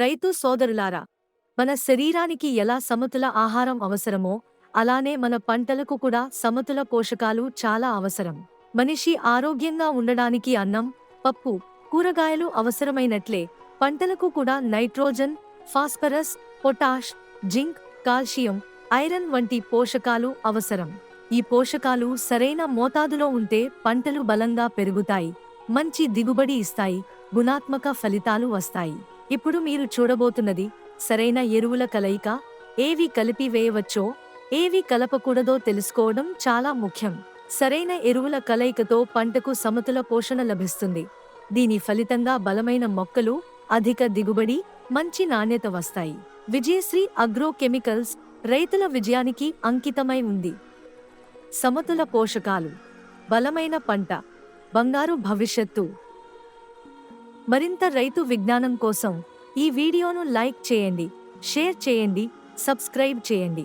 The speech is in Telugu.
రైతు సోదరులారా మన శరీరానికి ఎలా సమతుల ఆహారం అవసరమో అలానే మన పంటలకు కూడా సమతుల పోషకాలు చాలా అవసరం. మనిషి ఆరోగ్యంగా ఉండడానికి అన్నం పప్పు కూరగాయలు అవసరమైనట్లే పంటలకు కూడా nitrogen phosphorus potash zinc calcium iron వంటి పోషకాలు అవసరం. ఈ పోషకాలు సరైన మోతాదులో ఉంటే పంటలు బలంగా పెరుగుతాయి మంచి దిగుబడి ఇస్తాయి గుణాత్మక ఫలితాలు వస్తాయి. ఇప్పుడు మీరు చూడబోతున్నది సరైన ఎరువుల కలయిక ఏవి కలిపి వేయవచ్చో ఏవి కలపకూడదో తెలుసుకోవడం చాలా ముఖ్యం. సరైన ఎరువుల కలయికతో పంటకు సమతుల పోషణ లభిస్తుంది. దీని ఫలితంగా బలమైన మొక్కలు అధిక దిగుబడి మంచి నాణ్యత వస్తాయి. విజయశ్రీ అగ్రోకెమికల్స్ రైతుల విజయానికి అంకితమై ఉంది. సమతుల పోషకాలు. బలమైన పంట. బంగారు భవిష్యత్తు. మరింత రైతు విజ్ఞానం కోసం ఈ వీడియోను లైక్ చేయండి షేర్ చేయండి సబ్స్క్రైబ్ చేయండి.